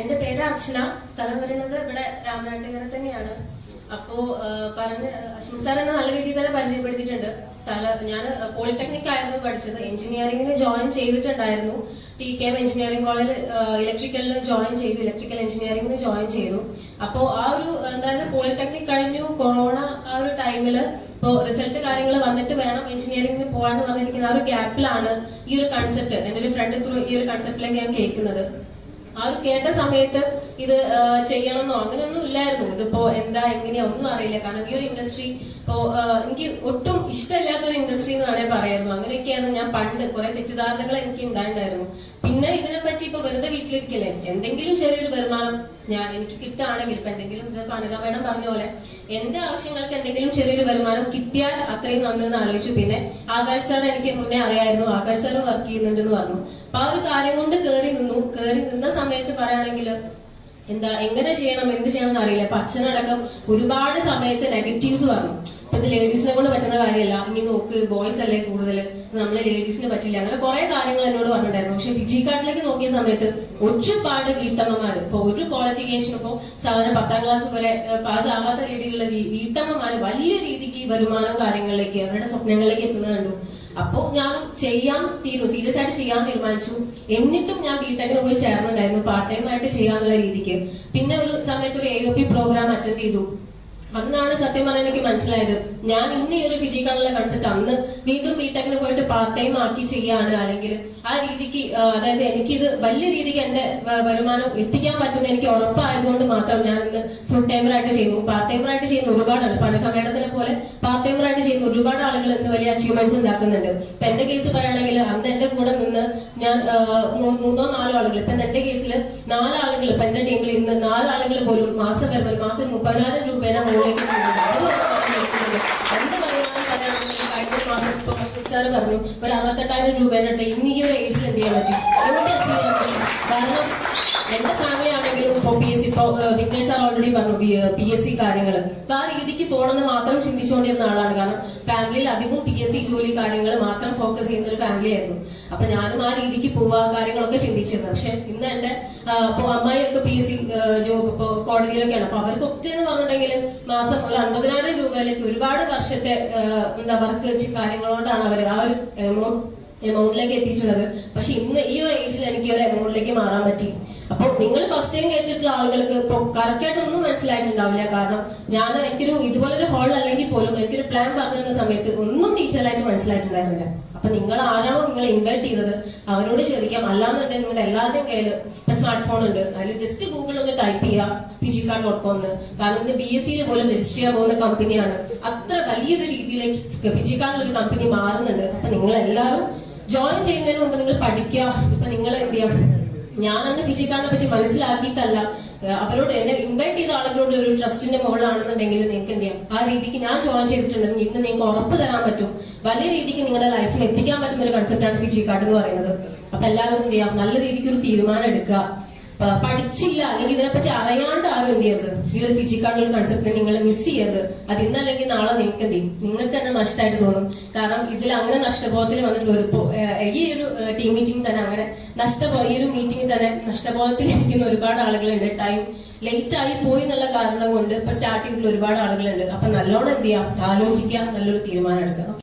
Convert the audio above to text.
എന്റെ പേര് അർച്ചന. സ്ഥലം വരുന്നത് ഇവിടെ രാമനാട്ടുകര തന്നെയാണ്. അപ്പോ പറഞ്ഞ അശ്വിൻ സാർ എന്നെ നല്ല രീതിയിൽ തന്നെ പരിചയപ്പെടുത്തിയിട്ടുണ്ട്. സ്ഥലം ഞാൻ പോളിടെക്നിക് ആയിരുന്നു പഠിച്ചത്. എഞ്ചിനീയറിംഗിന് ജോയിൻ ചെയ്തിട്ടുണ്ടായിരുന്നു. ടി കെ എം എഞ്ചിനീയറിംഗ് കോളേജിൽ ഇലക്ട്രിക്കലിന് ജോയിൻ ചെയ്തു. ഇലക്ട്രിക്കൽ എഞ്ചിനീയറിംഗിന് ജോയിൻ ചെയ്തു. അപ്പോ ആ ഒരു അതായത് പോളിടെക്നിക് കഴിഞ്ഞു. കൊറോണ ആ ഒരു ടൈമിൽ ഇപ്പോ റിസൾട്ട് കാര്യങ്ങൾ വന്നിട്ട് വേണം എഞ്ചിനീയറിംഗിന് പോകാൻ പറഞ്ഞിരിക്കുന്ന ആ ഒരു ഗ്യാപ്പിലാണ് ഈ ഒരു കൺസെപ്റ്റ് എന്റെ ഒരു ഫ്രണ്ട് ത്രൂ ഈ ഒരു കൺസെപ്റ്റിലേക്ക് ഞാൻ കേൾക്കുന്നത്. ആ ഒരു കേട്ട സമയത്ത് ഇത് ചെയ്യണം ചെയ്യണമെന്നോ അങ്ങനെയൊന്നും ഇല്ലായിരുന്നു. ഇതിപ്പോ എന്താ എങ്ങനെയാ ഒന്നും അറിയില്ല. കാരണം ഈ ഒരു ഇൻഡസ്ട്രി ഇപ്പോ എനിക്ക് ഒട്ടും ഇഷ്ടമില്ലാത്ത ഒരു ഇൻഡസ്ട്രി എന്ന് വേണേ പറയായിരുന്നു. അങ്ങനെയൊക്കെയായിരുന്നു ഞാൻ പണ്ട് കുറെ തെറ്റിദ്ധാരണകൾ എനിക്ക് ഉണ്ടായിട്ടുണ്ടായിരുന്നു. പിന്നെ ഇതിനെ പറ്റി ഇപ്പൊ വെറുതെ വീട്ടിലിരിക്കല്ലേ? എന്തെങ്കിലും ചെറിയൊരു വരുമാനം ഞാൻ എനിക്ക് കിട്ടുകയാണെങ്കിൽ ഇപ്പൊ എന്തെങ്കിലും ഇതിപ്പോ മേഡം പറഞ്ഞ പോലെ എന്റെ ആവശ്യങ്ങൾക്ക് എന്തെങ്കിലും ചെറിയൊരു വരുമാനം കിട്ടിയാൽ അത്രയും നന്നെന്ന് ആലോചിച്ചു. പിന്നെ ആകാശ് സാർ എനിക്ക് മുന്നേ അറിയായിരുന്നു ആകാശ് സാർ വർക്ക് ചെയ്യുന്നുണ്ടെന്ന് പറഞ്ഞു. അപ്പൊ ആ ഒരു കാര്യം കൊണ്ട് കയറി നിന്നു. കയറി നിന്ന സമയത്ത് പറയുകയാണെങ്കിൽ എന്താ എങ്ങനെ ചെയ്യണം എന്ത് ചെയ്യണം എന്ന് അറിയില്ല അപ്പൊ അച്ഛനടക്കം ഒരുപാട് സമയത്ത് നെഗറ്റീവ്സ് പറഞ്ഞു അപ്പൊ ഇത് ലേഡീസിനെ കൊണ്ട് പറ്റുന്ന കാര്യമല്ല. ഇനി നോക്ക് ബോയ്സ് അല്ലേ കൂടുതൽ? നമ്മളെ ലേഡീസിന് പറ്റില്ല. അങ്ങനെ കുറെ കാര്യങ്ങൾ എന്നോട് പറഞ്ഞിട്ടുണ്ടായിരുന്നു. പക്ഷെ ഫിജി കാർഡിലേക്ക് നോക്കിയ സമയത്ത് ഒരുപാട് വീട്ടമ്മമാര് ഇപ്പൊ ഒരു ക്വാളിഫിക്കേഷൻ ഇപ്പോ സാധാരണ പത്താം ക്ലാസ് വരെ പാസ് ആവാത്ത രീതിയിലുള്ള വീട്ടമ്മമാര് വലിയ രീതിക്ക് വരുമാനം കാര്യങ്ങളിലേക്ക് അവരുടെ സ്വപ്നങ്ങളിലേക്ക് എത്തുന്നത് കണ്ടു. അപ്പോ ഞാൻ ചെയ്യാൻ തീരു സീരിയസ് ആയിട്ട് ചെയ്യാൻ തീരുമാനിച്ചു. എന്നിട്ടും ഞാൻ ബിടെക്കിന് പോയി ചേർന്നുണ്ടായിരുന്നു പാർട്ട് ടൈം ആയിട്ട് ചെയ്യാനുള്ള രീതിക്ക്. പിന്നെ ഒരു സമയത്ത് ഒരു എ പ്രോഗ്രാം അറ്റൻഡ് ചെയ്തു. അന്നാണ് സത്യം പറഞ്ഞാൽ എനിക്ക് മനസ്സിലായത്. ഞാൻ ഇന്ന് ഈ ഒരു ഫിജിക്കാനുള്ള കൺസെപ്റ്റ് അന്ന് വീണ്ടും ബിടെക്കിന് പോയിട്ട് പാർട്ട് ടൈം ആക്കി ചെയ്യാണ്. അല്ലെങ്കിൽ ആ രീതിക്ക് അതായത് എനിക്കിത് വലിയ രീതിക്ക് എന്റെ വരുമാനം എത്തിക്കാൻ പറ്റുന്ന എനിക്ക് ഉറപ്പായതുകൊണ്ട് മാത്രം ഞാൻ ഇന്ന് ഫുൾ ടൈമറായിട്ട് ചെയ്യുന്നു. പാർട്ട് ടൈമറായിട്ട് ചെയ്യുന്ന ഒരുപാടാണ്. പനക മേഡത്തിനെ പോലെ പാർട്ട് ടൈമറായിട്ട് ചെയ്യുന്ന ഒരുപാട് ആളുകൾ ഇന്ന് വലിയ അച്ചീവ്മെന്റ്സ് ഉണ്ടാക്കുന്നുണ്ട്. ഇപ്പൊ എന്റെ കേസ് പറയുകയാണെങ്കിൽ അന്ന് എന്റെ കൂടെ നിന്ന് ഞാൻ മൂന്നോ നാലോ ആളുകൾ ഇപ്പൊ എന്റെ കേസിൽ നാലാളുകൾ ഇപ്പൊ എന്റെ ടീമിൽ ഇന്ന് നാലാളുകൾ പോലും മാസം വരുമ്പോൾ മാസം മുപ്പതിനായിരം രൂപേനെ വരുമാനം പറഞ്ഞു ഒരു അറുപത്തെട്ടായിരം രൂപ ഇന്ന് ഈ ഒരു ഏജിൽ എന്ത് ചെയ്യാൻ പറ്റും എവിടെ ചെയ്യാൻ പറ്റും കാരണം എന്റെ ഫാമിലി ആണെങ്കിലും ഇപ്പൊ പി എസ് സി ഇപ്പൊ വിഘ്നേഷ് സാർ ഓൾറെഡി പറഞ്ഞു പി എസ് സി കാര്യങ്ങൾ ആ രീതിക്ക് പോകണമെന്ന് മാത്രം ചിന്തിച്ചുകൊണ്ടിരുന്ന ആളാണ്. കാരണം ഫാമിലിയിൽ അധികം പി എസ് സി ജോലി കാര്യങ്ങൾ മാത്രം ഫോക്കസ് ചെയ്യുന്ന ഒരു ഫാമിലി ആയിരുന്നു. അപ്പൊ ഞാനും ആ രീതിക്ക് പോവാ കാര്യങ്ങളൊക്കെ ചിന്തിച്ചിരുന്നു. പക്ഷെ ഇന്ന് എന്റെ ആ, ഇപ്പൊ അമ്മായിയൊക്കെ പി എസ് സി ജോബ് ഇപ്പൊ കോടതിയിലൊക്കെയാണ്. അപ്പൊ അവർക്കൊക്കെ എന്ന് പറഞ്ഞിട്ടുണ്ടെങ്കിൽ മാസം ഒരു അൻപതിനായിരം രൂപയിലേക്ക് ഒരുപാട് വർഷത്തെ എന്താ വർക്ക് കാര്യങ്ങളോണ്ടാണ് അവർ ആ ഒരു എമൗണ്ട് എമൗണ്ടിലേക്ക് എത്തിയിട്ടുള്ളത്. പക്ഷെ ഇന്ന് ഈ ഒരു ഏജിൽ എനിക്ക് ഒരു എമൗണ്ടിലേക്ക് മാറാൻ പറ്റി. അപ്പൊ നിങ്ങൾ ഫസ്റ്റ് ടൈം കേട്ടിട്ടുള്ള ആളുകൾക്ക് ഇപ്പൊ കറക്റ്റ് ആയിട്ട് ഒന്നും മനസ്സിലായിട്ടുണ്ടാവില്ല. കാരണം ഞാൻ എനിക്കൊരു ഇതുപോലൊരു ഹോൾ അല്ലെങ്കിൽ പോലും എനിക്കൊരു പ്ലാൻ പറഞ്ഞു സമയത്ത് ഒന്നും ഡീറ്റെയിൽ ആയിട്ട് മനസ്സിലായിട്ടുണ്ടായിരുന്നില്ല. അപ്പൊ നിങ്ങൾ ആരാണോ നിങ്ങൾ ഇൻവൈറ്റ് ചെയ്തത്? അവരോട് ചോദിക്കാം. അല്ലാന്നുണ്ടെങ്കിൽ നിങ്ങളുടെ എല്ലാവരുടെയും കയ്യിൽ ഇപ്പൊ സ്മാർട്ട് ഫോൺ ഉണ്ട്. അതിൽ ജസ്റ്റ് ഗൂഗിൾ ഒന്ന് ടൈപ്പ് ചെയ്യുക കാർഡ് ഡോട്ട് കോം എന്ന് കാരണം ഇന്ന് ബി എസ് സിയിൽ പോലും രജിസ്റ്റർ ചെയ്യാൻ പോകുന്ന കമ്പനിയാണ് അത്ര വലിയൊരു രീതിയിലേക്ക് പി ജി കാർഡിൽ ഒരു കമ്പനി മാറുന്നുണ്ട്. അപ്പൊ നിങ്ങൾ എല്ലാവരും ജോയിൻ ചെയ്യുന്നതിന് മുമ്പ് നിങ്ങൾ പഠിക്കുക. ഇപ്പൊ നിങ്ങൾ എന്ത് ചെയ്യാം? ഞാനന്ന് അന്ന് കാർഡിനെ പറ്റി മനസ്സിലാക്കിയിട്ടല്ല. അവരോട് എന്നെ ഇൻവൈറ്റ് ചെയ്ത ആളുകളോട് ഒരു ട്രസ്റ്റിന്റെ മുകളിലാണെന്നുണ്ടെങ്കിൽ നിങ്ങൾക്ക് എന്ത് ചെയ്യാം? ആ രീതിക്ക് ഞാൻ ജോയിൻ ചെയ്തിട്ടുണ്ടെങ്കിൽ ഇന്ന് നിങ്ങൾക്ക് ഉറപ്പ് തരാൻ പറ്റും. വലിയ രീതിക്ക് നിങ്ങളുടെ ലൈഫിൽ എത്തിക്കാൻ പറ്റുന്ന ഒരു കൺസെപ്റ്റാണ് ഫിജി കാർഡ് എന്ന് പറയുന്നത്. അപ്പൊ എല്ലാവരും എന്ത് ചെയ്യാം? നല്ല രീതിക്ക് ഒരു തീരുമാനം എടുക്കുക. പഠിച്ചില്ല. അല്ലെങ്കിൽ ഇതിനെപ്പറ്റി അറിയാണ്ട് ആരും എന്ത് ചെയ്യരുത്. ഈ ഒരു ഫിജി കൺസെപ്റ്റ് നിങ്ങൾ മിസ് ചെയ്യരുത്. അത് ഇന്നല്ലെങ്കിൽ നാളെ നിങ്ങൾക്ക് നിങ്ങൾക്ക് തന്നെ നഷ്ടമായിട്ട് തോന്നും. കാരണം ഇതിൽ അങ്ങനെ നഷ്ടബോധത്തിൽ വന്നിട്ട് ഒരു ഈ ഒരു ടീം മീറ്റിംഗ് തന്നെ അങ്ങനെ നഷ്ടബോ ഈ ഒരു മീറ്റിംഗ് തന്നെ നഷ്ടബോധത്തിൽ ഇരിക്കുന്ന ഒരുപാട് ആളുകളുണ്ട്. ടൈം ലേറ്റ് ആയി പോയി എന്നുള്ള കാരണം കൊണ്ട് ഇപ്പൊ സ്റ്റാർട്ട് ചെയ്തിട്ടുള്ള ഒരുപാട് ആളുകളുണ്ട്. അപ്പൊ നല്ലോണം എന്ത് ചെയ്യാം? ആലോചിക്കാം നല്ലൊരു തീരുമാനം എടുക്കുക.